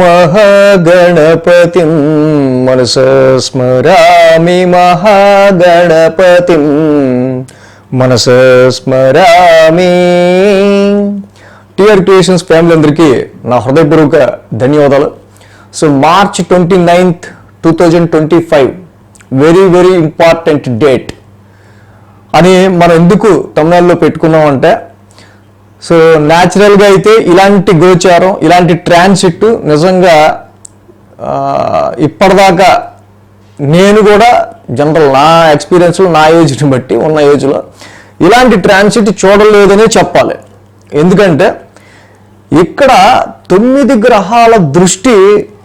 మహాగణపతిం మనస స్మరామి మహాగణపతి మనస స్మరామి. టిఆర్ క్రియేషన్స్ ఫ్యామిలీ అందరికీ నా హృదయపూర్వక ధన్యవాదాలు. So March twenty ninth two thousand twenty five very very important date అని మనం ఎందుకు తమిళనాడులో పెట్టుకున్నామంటే సో న్యాచురల్గా అయితే ఇలాంటి గోచారం ఇలాంటి ట్రాన్సిట్ నిజంగా ఇప్పటిదాకా నేను కూడా జనరల్ నా ఎక్స్పీరియన్స్ నా ఏజ్ని బట్టి ఉన్న ఏజ్లో ఇలాంటి ట్రాన్సిట్ చూడలేదనే చెప్పాలి. ఎందుకంటే ఇక్కడ తొమ్మిది గ్రహాల దృష్టి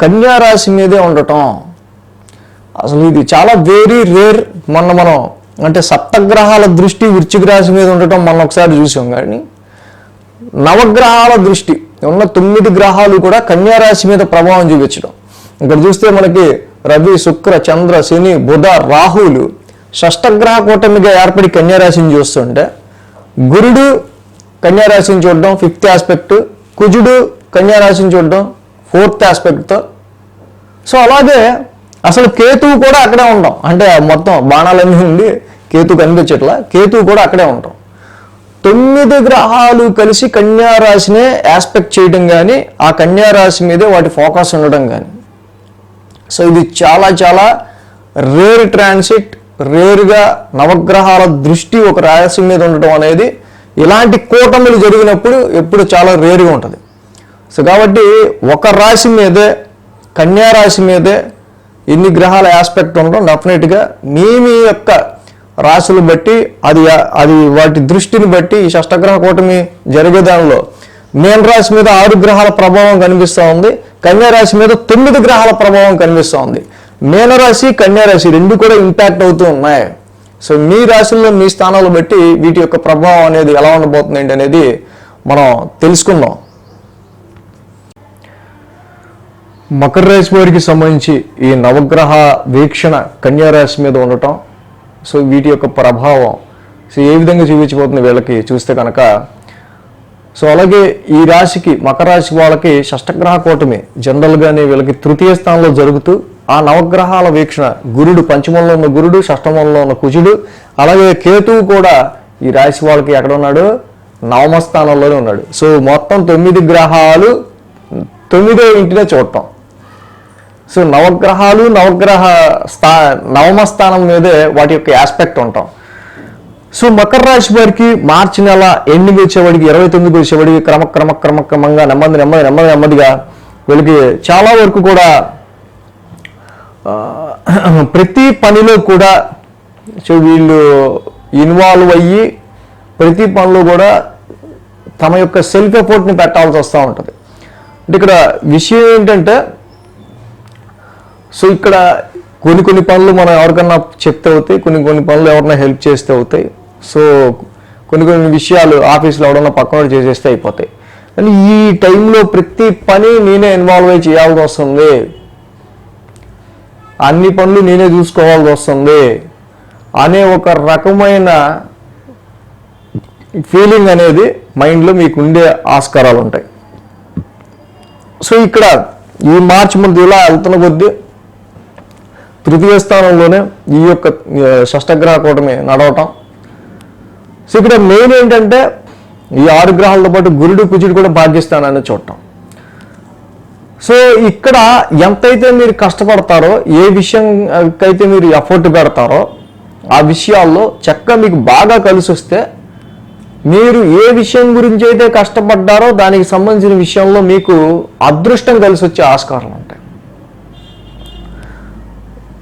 కన్యా రాశి మీదే ఉండటం. అసలు ఇది చాలా వెరీ రేర్ మొన్న మనం అంటే సప్తగ్రహాల దృష్టి వృశ్చిక రాశి మీద ఉండటం మనం ఒకసారి చూసాం కానీ నవగ్రహాల దృష్టి ఉన్న తొమ్మిది గ్రహాలు కూడా కన్యారాశి మీద ప్రభావం చూపించడం. ఇక్కడ చూస్తే మనకి రవి శుక్ర చంద్ర శని బుధ రాహులు షష్టగ్రహ కూటమిగా ఏర్పడి కన్యారాశిని చూస్తుంటే గురుడు కన్యారాశిని చూడడం ఫిఫ్త్ ఆస్పెక్ట్ కుజుడు కన్యారాశిని చూడడం ఫోర్త్ ఆస్పెక్ట్తో. సో అలాగే అసలు కేతువు కూడా అక్కడే ఉంటాం అంటే మొత్తం బాణాలన్నీ ఉండి కేతు కనిపించట్లా కేతువు కూడా అక్కడే ఉంటాం. తొమ్మిది గ్రహాలు కలిసి కన్యారాశినే ఆస్పెక్ట్ చేయడం కానీ ఆ కన్యారాశి మీదే వాటి ఫోకస్ ఉండడం కానీ సో ఇది చాలా చాలా రేర్ ట్రాన్సిట్ రేరుగా నవగ్రహాల దృష్టి ఒక రాశి మీద ఉండటం అనేది ఇలాంటి కూటములు జరిగినప్పుడు ఎప్పుడు చాలా రేరుగా ఉంటుంది. సో కాబట్టి ఒక రాశి మీదే కన్యా రాశి మీదే ఇన్ని గ్రహాల ఆస్పెక్ట్ ఉండడం డెఫినెట్గా మీ మీ యొక్క రాశులు బట్టి అది అది వాటి దృష్టిని బట్టి ఈ షష్టగ్రహ కూటమి జరిగే దానిలో మేన్ రాశి మీద ఆరు గ్రహాల ప్రభావం కనిపిస్తూ ఉంది. కన్యా రాశి మీద తొమ్మిది గ్రహాల ప్రభావం కనిపిస్తూ ఉంది. మీనరాశి కన్యా రాశి రెండు కూడా ఇంపాక్ట్ అవుతూ ఉన్నాయి. సో మీ రాశుల్లో మీ స్థానాలు బట్టి వీటి యొక్క ప్రభావం అనేది ఎలా ఉండబోతుంది ఏంటి అనేది మనం తెలుసుకుందాం. మకర రాశి వారికి సంబంధించి ఈ నవగ్రహ వీక్షణ కన్యా రాశి మీద ఉండటం సో వీటి యొక్క ప్రభావం. సో ఏ విధంగా చూపించబోతుంది వీళ్ళకి? చూస్తే కనుక సో అలాగే ఈ రాశికి మకర రాశి వాళ్ళకి షష్టగ్రహ కూటమి జనరల్గానే వీళ్ళకి తృతీయ స్థానంలో జరుగుతూ ఆ నవగ్రహాల వీక్షణ గురుడు పంచమంలో ఉన్న గురుడు షష్టమంలో ఉన్న కుజుడు అలాగే కేతువు కూడా ఈ రాశి వాళ్ళకి ఎక్కడ ఉన్నాడు? నవమ స్థానంలోనే ఉన్నాడు. సో మొత్తం తొమ్మిది గ్రహాలు తొమ్మిదో ఇంటినే చూడటం. సో నవగ్రహాలు నవగ్రహ స్థా నవమ స్థానం మీదే వాటి యొక్క ఆస్పెక్ట్ ఉంటాం. సో మకర రాశి వారికి మార్చి నెల ఎండింగ్ వచ్చేవాడికి ఇరవై తొమ్మిది వచ్చేవాడికి క్రమ క్రమ క్రమ క్రమంగా నెమ్మది నెమ్మది నెమ్మది నెమ్మదిగా వీళ్ళకి చాలా వరకు కూడా ప్రతి పనిలో కూడా సో వీళ్ళు ఇన్వాల్వ్ అయ్యి ప్రతి పనిలో కూడా తమ యొక్క సెల్ఫ్ ఎఫోర్ట్ని పెట్టాల్సి వస్తూ ఉంటుంది. అంటే ఇక్కడ విషయం ఏంటంటే సో ఇక్కడ కొన్ని కొన్ని పనులు మనం ఎవరికన్నా చెప్తే అవుతాయి కొన్ని కొన్ని పనులు ఎవరన్నా హెల్ప్ చేస్తే అవుతాయి. సో కొన్ని కొన్ని విషయాలు ఆఫీస్లో ఎవరన్నా పక్కన చేసేస్తే అయిపోతాయి. కానీ ఈ టైంలో ప్రతి పని నేనే ఇన్వాల్వ్ అయి చేయాల్సి వస్తుంది. అన్ని పనులు నేనే చూసుకోవాల్సి వస్తుంది అనే ఒక రకమైన ఫీలింగ్ అనేది మైండ్లో మీకు ఉండే ఆస్కారాలు ఉంటాయి. సో ఇక్కడ ఈ మార్చి ముందు ఇలా వెళ్తున్న కొద్దీ తృతీయ స్థానంలోనే ఈ యొక్క షష్టగ్రహ కూటమి నడవటం. సో ఇక్కడ మెయిన్ ఏంటంటే ఈ ఆరు గ్రహాలతో పాటు గురుడు కుజుడు కూడా భాగ్యస్థానాన్ని చూడటం. సో ఇక్కడ ఎంతైతే మీరు కష్టపడతారో ఏ విషయంకైతే మీరు ఎఫర్ట్ పెడతారో ఆ విషయాల్లో చక్కగా మీకు బాగా కలిసి వస్తే మీరు ఏ విషయం గురించి అయితే కష్టపడ్డారో దానికి సంబంధించిన విషయంలో మీకు అదృష్టం కలిసి వచ్చే ఆస్కారం.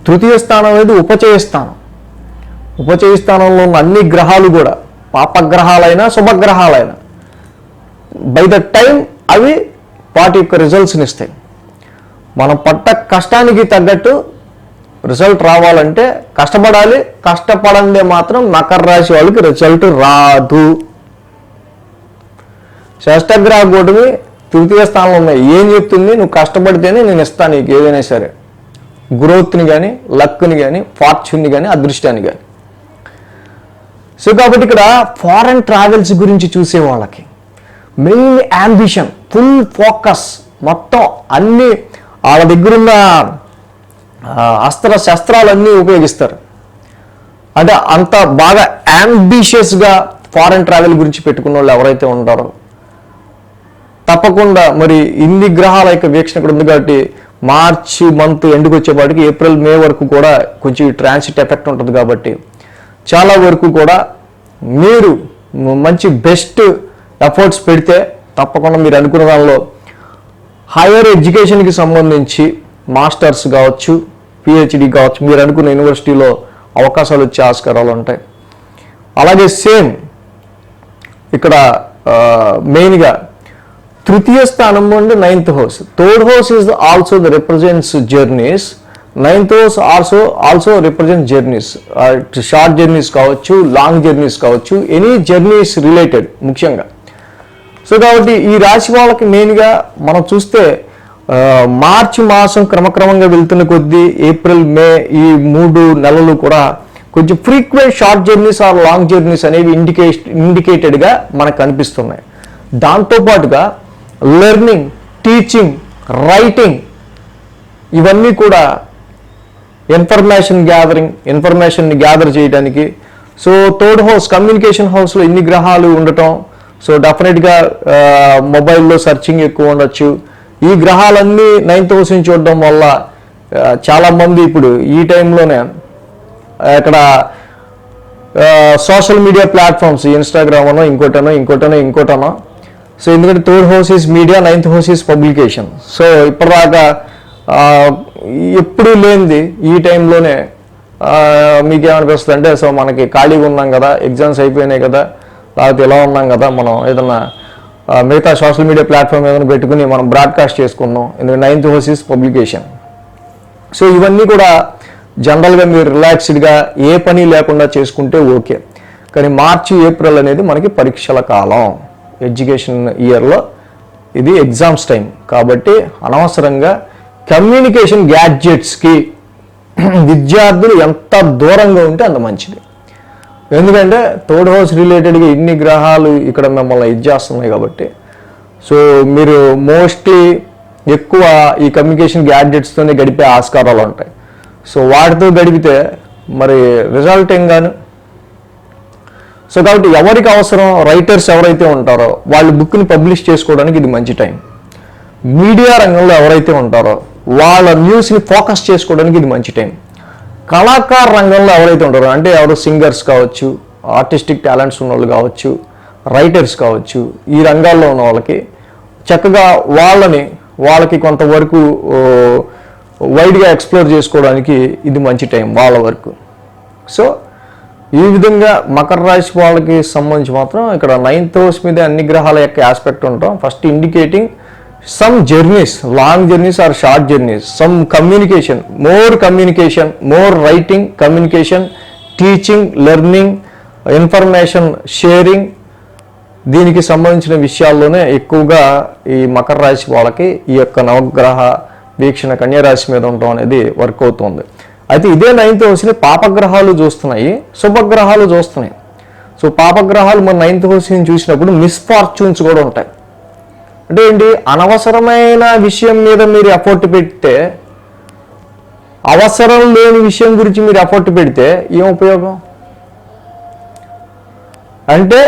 తృతీయ స్థానం అనేది ఉపచయ స్థానం. ఉపచయ స్థానంలో ఉన్న అన్ని గ్రహాలు కూడా పాపగ్రహాలైనా శుభగ్రహాలైనా బై ద టైం అవి వాటి యొక్క రిజల్ట్స్ని ఇస్తాయి. మనం పట్ట కష్టానికి తగ్గట్టు రిజల్ట్ రావాలంటే కష్టపడాలి. కష్టపడందే మాత్రం మకర రాశి వాళ్ళకి రిజల్ట్ రాదు. షష్టగ్రహ కూటమి తృతీయ స్థానంలో ఉన్నాయి. ఏం చెప్తుంది? నువ్వు కష్టపడితేనే నేను ఇస్తాను నీకు ఏదైనా సరే. గ్రోత్ని కానీ లక్ని కానీ ఫార్చ్యూన్ని కానీ అదృష్టాన్ని కానీ సో కాబట్టి ఇక్కడ ఫారెన్ ట్రావెల్స్ గురించి చూసే వాళ్ళకి మెయిన్ యాంబిషన్ ఫుల్ ఫోకస్ మొత్తం అన్ని వాళ్ళ దగ్గరున్న ఆ, అస్త్ర శస్త్రాలన్నీ ఉపయోగిస్తారు. అంటే అంత బాగా యాంబిషియస్గా ఫారెన్ ట్రావెల్ గురించి పెట్టుకున్న వాళ్ళు ఎవరైతే ఉంటారో తప్పకుండా మరి ఇన్ని గ్రహాల యొక్క వీక్షణ ఇక్కడ ఉంది కాబట్టి మార్చి మంత్ ఎండుకు వచ్చేపాటికి ఏప్రిల్ మే వరకు కూడా కొంచెం ట్రాన్సిట్ ఎఫెక్ట్ ఉంటుంది కాబట్టి చాలా వరకు కూడా మీరు మంచి బెస్ట్ ఎఫర్ట్స్ పెడితే తప్పకుండా మీరు అనుకున్న దానిలో హైయర్ ఎడ్యుకేషన్కి సంబంధించి మాస్టర్స్ కావచ్చు పిహెచ్డి కావచ్చు మీరు అనుకున్న యూనివర్సిటీలో అవకాశాలు వచ్చే ఆస్కారాలు ఉంటాయి. అలాగే సేమ్ ఇక్కడ మెయిన్గా తృతీయ స్థానం నుండి ninth house third house is also the represents journeys ninth house also also represent journeys short journeys కావచ్చు లాంగ్ జర్నీస్ కావచ్చు ఎనీ జర్నీస్ రిలేటెడ్ ముఖ్యంగా. సో కాబట్టి ఈ రాశి వాళ్ళకి మెయిన్గా మనం చూస్తే uh, మార్చి మాసం క్రమక్రమంగా వెళ్తున్న కొద్దీ ఏప్రిల్ మే ఈ మూడు నెలలు కూడా కొంచెం frequent short journeys or long journeys అనేవి ఇండికే ఇండికేటెడ్గా మనకు కనిపిస్తున్నాయి దాంతోపాటుగా లెర్నింగ్ టీచింగ్ రైటింగ్ ఇవన్నీ కూడా ఇన్ఫర్మేషన్ గ్యాదరింగ్ ఇన్ఫర్మేషన్ని గ్యాదర్ చేయడానికి సో థర్డ్ హౌస్ కమ్యూనికేషన్ హౌస్లో ఇన్ని గ్రహాలు ఉండటం. సో డెఫినెట్గా మొబైల్లో సర్చింగ్ ఎక్కువ ఉండొచ్చు. ఈ గ్రహాలన్నీ నైన్త్ హౌస్ నుంచి చూడడం వల్ల చాలామంది ఇప్పుడు ఈ టైంలోనే ఇక్కడ సోషల్ మీడియా ప్లాట్ఫామ్స్ ఇన్స్టాగ్రామ్ అనో ఇంకోటనో ఇంకోటనో ఇంకోటనో సో ఎందుకంటే third house is media ninth house is publication so ఇప్పటిదాకా ఎప్పుడూ లేనిది ఈ టైంలోనే మీకేమనిపిస్తుంది అంటే సో మనకి ఖాళీగా ఉన్నాం కదా ఎగ్జామ్స్ అయిపోయినాయి కదా లేకపోతే ఇలా ఉన్నాం కదా మనం ఏదన్నా మిగతా సోషల్ మీడియా ప్లాట్ఫామ్ ఏదైనా పెట్టుకుని మనం బ్రాడ్కాస్ట్ చేసుకుందాం ఎందుకంటే ninth house is publication so ఇవన్నీ కూడా జనరల్గా మీరు రిలాక్స్డ్గా ఏ పని లేకుండా చేసుకుంటే ఓకే. కానీ మార్చి ఏప్రిల్ అనేది మనకి పరీక్షల కాలం. ఎడ్యుకేషన్ ఇయర్లో ఇది ఎగ్జామ్స్ టైం. కాబట్టి అనవసరంగా కమ్యూనికేషన్ గ్యాడ్జెట్స్కి విద్యార్థులు ఎంత దూరంగా ఉంటే అంత మంచిది. ఎందుకంటే థర్డ్ హౌస్ రిలేటెడ్గా ఇన్ని గ్రహాలు ఇక్కడ మిమ్మల్ని ఇది చేస్తున్నాయి కాబట్టి. సో మీరు మోస్ట్లీ ఎక్కువ ఈ కమ్యూనికేషన్ గ్యాడ్జెట్స్తోనే గడిపే ఆస్కారాలు ఉంటాయి. సో వాటితో గడిపితే మరి రిజల్ట్ ఏం గాను? సో కాబట్టి ఎవరికి అవసరం? రైటర్స్ ఎవరైతే ఉంటారో వాళ్ళు బుక్ని పబ్లిష్ చేసుకోవడానికి ఇది మంచి టైం మీడియా రంగంలో ఎవరైతే ఉంటారో వాళ్ళ న్యూస్ని ఫోకస్ చేసుకోవడానికి ఇది మంచి టైం కళాకార రంగంలో ఎవరైతే ఉంటారో అంటే ఎవరు సింగర్స్ కావచ్చు ఆర్టిస్టిక్ టాలెంట్స్ ఉన్న వాళ్ళు కావచ్చు రైటర్స్ కావచ్చు ఈ రంగాల్లో ఉన్న వాళ్ళకి చక్కగా వాళ్ళని వాళ్ళకి కొంతవరకు వైడ్గా ఎక్స్ప్లోర్ చేసుకోవడానికి ఇది మంచి టైం వాళ్ళ వరకు సో ఈ విధంగా మకర రాశి వాళ్ళకి సంబంధించి మాత్రం ఇక్కడ నైన్త్ హౌస్ మీద అన్ని గ్రహాల యొక్క ఆస్పెక్ట్ ఉంటాం. First indicating some journeys long journeys or short journeys some communication more communication more writing communication teaching learning information sharing దీనికి సంబంధించిన విషయాల్లోనే ఎక్కువగా ఈ మకర రాశి వాళ్ళకి ఈ యొక్క నవగ్రహ వీక్షణ కన్యారాశి మీద ఉండటం అనేది వర్క్ అవుతుంది. అయితే ఇదే నైన్త్ హౌస్ని పాపగ్రహాలు చూస్తున్నాయి శుభగ్రహాలు చూస్తున్నాయి. సో పాపగ్రహాలు మన నైన్త్ హౌస్ని చూసినప్పుడు మిస్ఫార్చ్యూన్స్ కూడా ఉంటాయి. అంటే ఏంటి? అనవసరమైన విషయం మీద మీరు ఎఫర్ట్ పెడితే అవసరం లేని విషయం గురించి మీరు ఎఫర్ట్ పెడితే ఏం ఉపయోగం? అంటే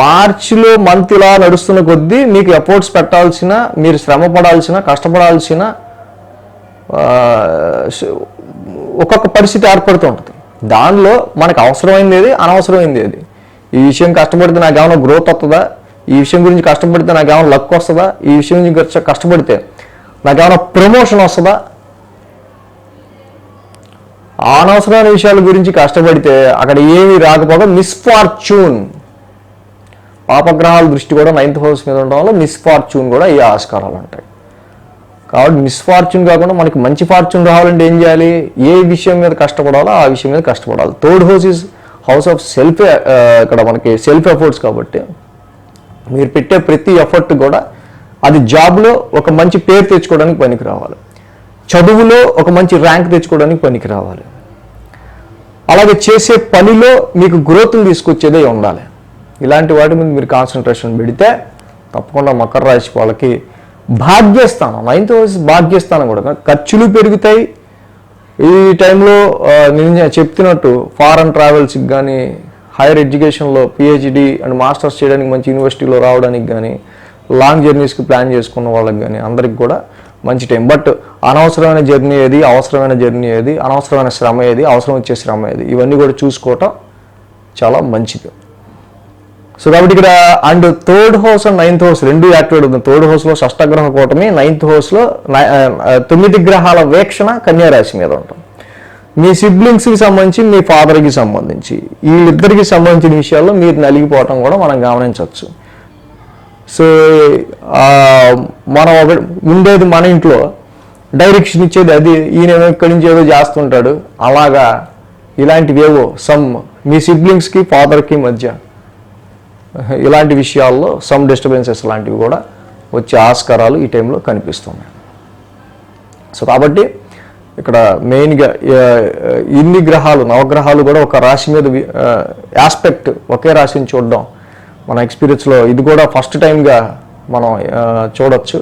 మార్చిలో మంత్ ఇలా నడుస్తున్న కొద్దీ మీకు ఎఫర్ట్స్ పెట్టాల్సిన మీరు శ్రమ పడాల్సిన కష్టపడాల్సిన ఒక్కొక్క పరిస్థితి ఏర్పడుతూ ఉంటుంది. దానిలో మనకు అవసరమైంది ఏది? అనవసరమైంది ఏది? ఈ విషయం కష్టపడితే నాకు ఏమైనా గ్రోత్ వస్తుందా? ఈ విషయం గురించి కష్టపడితే నాకు ఏమైనా లక్ వస్తుందా? ఈ విషయం గురించి కష్టపడితే నాకు ఏమైనా ప్రమోషన్ వస్తుందా? అనవసరమైన విషయాల గురించి కష్టపడితే అక్కడ ఏమీ రాకపోగా మిస్ఫార్చ్యూన్ పాపగ్రహాల దృష్టి కూడా నైన్త్ హౌస్ మీద ఉండడం వల్ల మిస్ఫార్చ్యూన్ కూడా ఈ ఆస్కారాలు ఉంటాయి. కాబట్టి మిస్ఫార్చ్యూన్ కాకుండా మనకి మంచి ఫార్చ్యూన్ రావాలంటే ఏం చేయాలి? ఏ విషయం మీద కష్టపడాలో ఆ విషయం మీద కష్టపడాలి. Third house is house of self ఇక్కడ మనకి సెల్ఫ్ ఎఫర్ట్స్ కాబట్టి మీరు పెట్టే ప్రతి ఎఫర్ట్ కూడా అది జాబ్లో ఒక మంచి పేరు తెచ్చుకోవడానికి పనికి రావాలి. చదువులో ఒక మంచి ర్యాంక్ తెచ్చుకోవడానికి పనికి రావాలి. అలాగే చేసే పనిలో మీకు గ్రోత్ని తీసుకొచ్చేదే ఉండాలి. ఇలాంటి వాటి మీద మీరు కాన్సన్ట్రేషన్ పెడితే తప్పకుండా మకర రాశి వాళ్ళకి భాగ్యస్థానం నైన్త్ హౌస్ భాగ్యస్థానం కూడా ఖర్చులు పెరుగుతాయి. ఈ టైంలో నేను చెప్తున్నట్టు ఫారెన్ ట్రావెల్స్కి కానీ హైయర్ ఎడ్యుకేషన్లో పిహెచ్డి అండ్ మాస్టర్స్ చేయడానికి మంచి యూనివర్సిటీలో రావడానికి కానీ లాంగ్ జర్నీస్కి ప్లాన్ చేసుకున్న వాళ్ళకి కానీ అందరికి కూడా మంచి టైం బట్ అనవసరమైన జర్నీ ఏది అవసరమైన జర్నీ ఏది అనవసరమైన శ్రమ ఏది అవసరం వచ్చే శ్రమ ఏది ఇవన్నీ కూడా చూసుకోవటం చాలా మంచిది. సో కాబట్టి ఇక్కడ and third house and ninth house రెండు యాక్టివేట్ అవుతుంది థర్డ్ హౌస్లో షష్టగ్రహ కూటమి నైన్త్ హౌస్లో తొమ్మిది గ్రహాల వీక్షణ కన్యారాశి మీద ఉంటాం. మీ సిబ్లింగ్స్కి సంబంధించి మీ ఫాదర్కి సంబంధించి వీళ్ళిద్దరికి సంబంధించిన విషయాల్లో మీరు నలిగిపోవటం కూడా మనం గమనించవచ్చు. సో మనం ఒక ఉండేది మన ఇంట్లో డైరెక్షన్ ఇచ్చేది అది ఈయన ఇక్కడి నుంచి ఏదో చేస్తుంటాడు అలాగా ఇలాంటివి ఏవో సమ్ మీ సిబ్లింగ్స్కి ఫాదర్కి మధ్య ఇలాంటి విషయాల్లో సమ్ డిస్టర్బెన్సెస్ లాంటివి కూడా వచ్చే ఆస్కారాలు ఈ టైంలో కనిపిస్తున్నాయి. సో కాబట్టి ఇక్కడ మెయిన్గా ఇన్ని గ్రహాలు నవగ్రహాలు కూడా ఒక రాశి మీద ఆస్పెక్ట్ ఒకే రాశిని చూడడం మన ఎక్స్పీరియన్స్లో ఇది కూడా ఫస్ట్ టైంగా మనం చూడొచ్చు.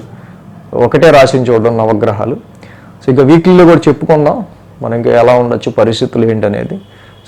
ఒకటే రాశిని చూడడం నవగ్రహాలు. సో ఇంకా వీక్లీలో కూడా చెప్పుకుందాం. మనం ఇంకా ఎలా ఉండొచ్చు పరిస్థితులు ఏంటనేది.